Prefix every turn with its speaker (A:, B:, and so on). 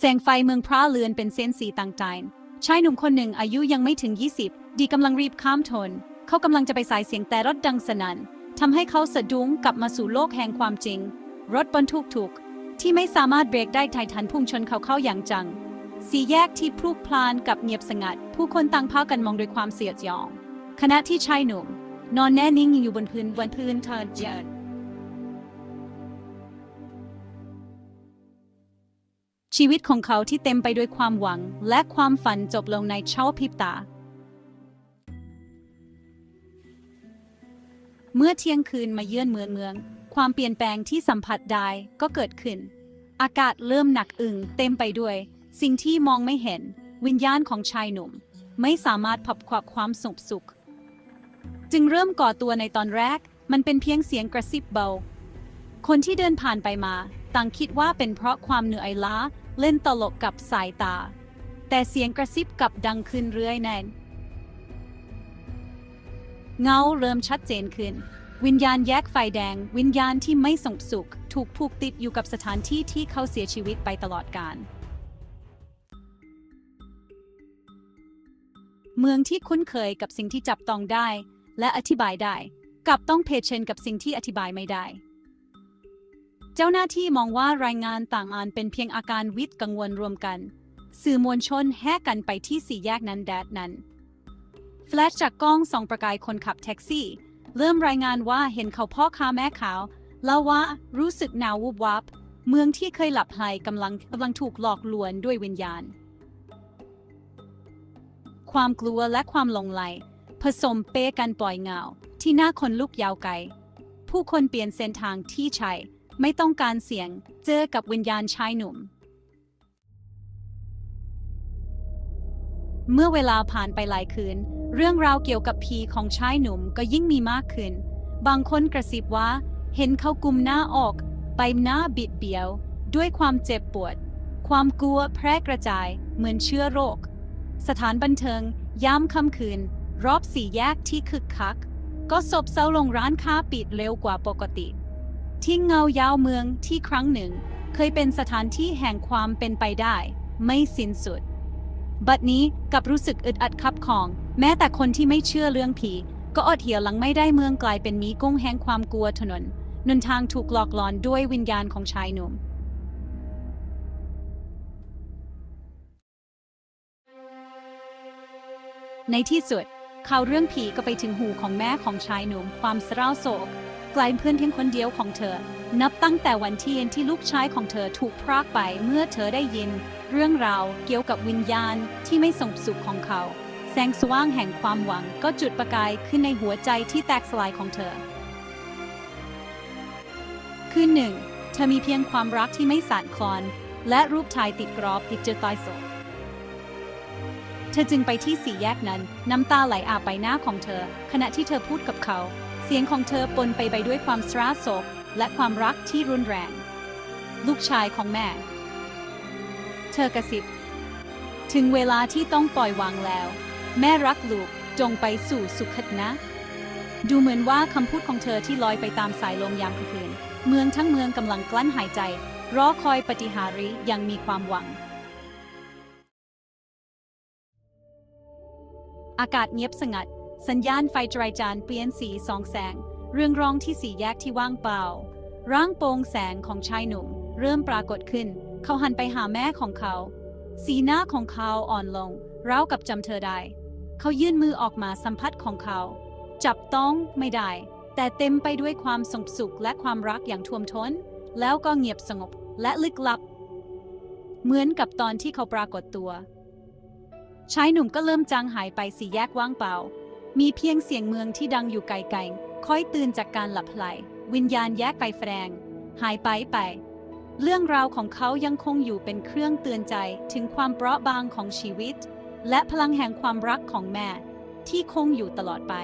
A: แสงไฟเมืองพระเลือนเป็นเส้นสีต่างๆ ชายหนุ่มคนหนึ่งอายุยังไม่ถึง 20 ดีกำลังรีบข้ามถนนเขากำลังจะไปสายเสียงแต่รถดังสนั่นทำให้เขาสะดุ้งกลับมาสู่โลกแห่งความจริง รถบรรทุกถูก ที่ไม่สามารถเบรกได้ไททันพุ่งชนเขาเข้าอย่างจัง สี่แยกที่พลุกพลานกับเงียบสงัด ผู้คนต่างพากันมองด้วยความเสียดยอง ขณะที่ชายหนุ่ม นอนแน่นิ่งอยู่บนพื้นบนพื้นเทินเจิน ชีวิตของเขาที่เต็มไปด้วยความหวัง และความฝันจบลงในเช้าพริบตา เมื่อเที่ยงคืนมาเยือนเมืองเมือง ความเปลี่ยนแปลงที่สัมผัสได้ก็เกิดขึ้น อากาศเริ่มหนักอึ้งเต็มไปด้วย สิ่งที่มองไม่เห็น วิญญาณของชายหนุ่ม ไม่สามารถพับควักความสงบสุข จึงเริ่มก่อตัวในตอนแรก มันเป็นเพียงเสียงกระซิบเบา คนที่เดินผ่านไปมาต่างคิดว่าเป็นเพราะความเหนื่อยล้า เล่นตลกกับสายตา แต่เสียงกระซิบกับดังขึ้นเรื่อยแน่นเงาเริ่มชัดเจนขึ้น วิญญาณแยกไฟแดง วิญญาณที่ไม่สงบสุข ถูกผูกติดอยู่กับสถานที่ที่เขาเสียชีวิตไปตลอดกาลเมืองที่คุ้นเคยกับสิ่งที่จับต้องได้ และอธิบายได้กลับต้องเผชิญกับสิ่งที่อธิบายไม่ได้ เจ้าหน้าที่มองว่ารายงานต่างอันเป็นเพียงอาการวิตกังวลรวมกัน สื่อมวลชนแห่กันไปที่สี่แยกนั้นแดดนั้น แฟลชจากกล้องส่องประกายคนขับแท็กซี่ เริ่มรายงานว่าเห็นเขาพ่อค้าแม่ขาวเล่าว่ารู้สึกหนาววุบวับ เมืองที่เคยหลับไหกำลังกำลังถูกหลอกลวงด้วยวิญญาณ ความกลัวและความหลงไหล ผสมเปกันปล่อยเงา ที่หน้าคนลุกยาวไกล ผู้คนเปลี่ยนเส้นทางที่ใช้ ไม่ต้องการเสียงเจอกับวิญญาณชายหนุ่ม เมื่อเวลาผ่านไปหลายคืน เรื่องราวเกี่ยวกับผีของชายหนุ่มก็ยิ่งมีมากขึ้น บางคนกระซิบว่า เห็นเขากุมหน้าออก ไปหน้าบิดเบี้ยว ด้วยความเจ็บปวด ความกลัวแพร่กระจาย เหมือนเชื้อโรค สถานบันเทิงยามค่ำคืน รอบสี่แยกที่คึกคัก ก็ศบเซาลงร้านค้าปิดเร็วกว่าปกติ ที่เงายาวเมืองที่ครั้งหนึ่ง เคยเป็นสถานที่แห่งความเป็นไปได้ ไม่สิ้นสุด บัดนี้กับรู้สึกอึดอัดคับของ แม้แต่คนที่ไม่เชื่อเรื่องผี ก็อดเหี่ยวหลังไม่ได้เมืองกลายเป็นมีกุ้งแห่งความกลัวถนนนนทางถูกหลอกหลอนด้วยวิญญาณของชายหนุ่มในที่สุดข่าวเรื่องผีก็ไปถึงหูของแม่ของชายหนุ่มความเศร้าโศก ลายเพื่อนเพียงคนเดียวของเธอ นับตั้งแต่วันที่เย็นที่ลูกชายของเธอถูกพรากไปเมื่อเธอได้ยิน เรื่องราวเกี่ยวกับวิญญาณที่ไม่สงบสุขของเขา แสงสว่างแห่งความหวังก็จุดประกายขึ้นในหัวใจที่แตกสลายของเธอ คืนหนึ่ง เธอมีเพียงความรักที่ไม่สานคลอน และรูปถ่ายติดกรอบติดเจอตายโศกเธอจึงไปที่สี่แยกนั้น น้ำตาไหลอาบใบหน้าของเธอ ขณะที่เธอพูดกับเขา เสียงของเธอปนไปไปด้วยความสราโศกและความรักที่รุนแรง ลูกชายของแม่ เธอกระซิบ ถึงเวลาที่ต้องปล่อยวางแล้ว แม่รักลูกจงไปสู่สุขนะ ดูเหมือนว่าคำพูดของเธอที่ลอยไปตามสายลมยามค่ำคืน เมืองทั้งเมืองกำลังกลั้นหายใจ รอคอยปฏิหาริย์ยังมีความหวัง อากาศเงียบสงัด สัญญาณไฟจราจรเปลี่ยนสีสองแสง เรื่องร้องที่สี่แยกที่ว่างเปล่า ร่างโปร่งแสงของชายหนุ่ม เริ่มปรากฏขึ้น เขาหันไปหาแม่ของเขา สีหน้าของเขาอ่อนลงราวกับจำเธอได้ เขายื่นมือออกมาสัมผัสของเขา จับต้องไม่ได้ แต่เต็มไปด้วยความสงบสุขและความรักอย่างท่วมท้น แล้วก็เงียบสงบและลึกลับ เหมือนกับตอนที่เขาปรากฏตัวชายหนุ่มก็เริ่มจางหายไปสีแยกว่างเปล่า มีเพียงเสียงเมืองที่ดังอยู่ไกลๆค่อยตื่นจากการหลับไหล วิญญาณแยกไปแฝงหายไปไป เรื่องราวของเขายังคงอยู่เป็นเครื่องเตือนใจถึงความเปราะบางของชีวิต และพลังแห่งความรักของแม่ที่คงอยู่ตลอดไป